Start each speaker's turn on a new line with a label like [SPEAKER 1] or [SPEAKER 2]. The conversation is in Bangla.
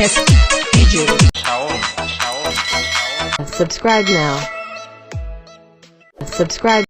[SPEAKER 1] NS DJ.
[SPEAKER 2] Subscribe now. Subscribe.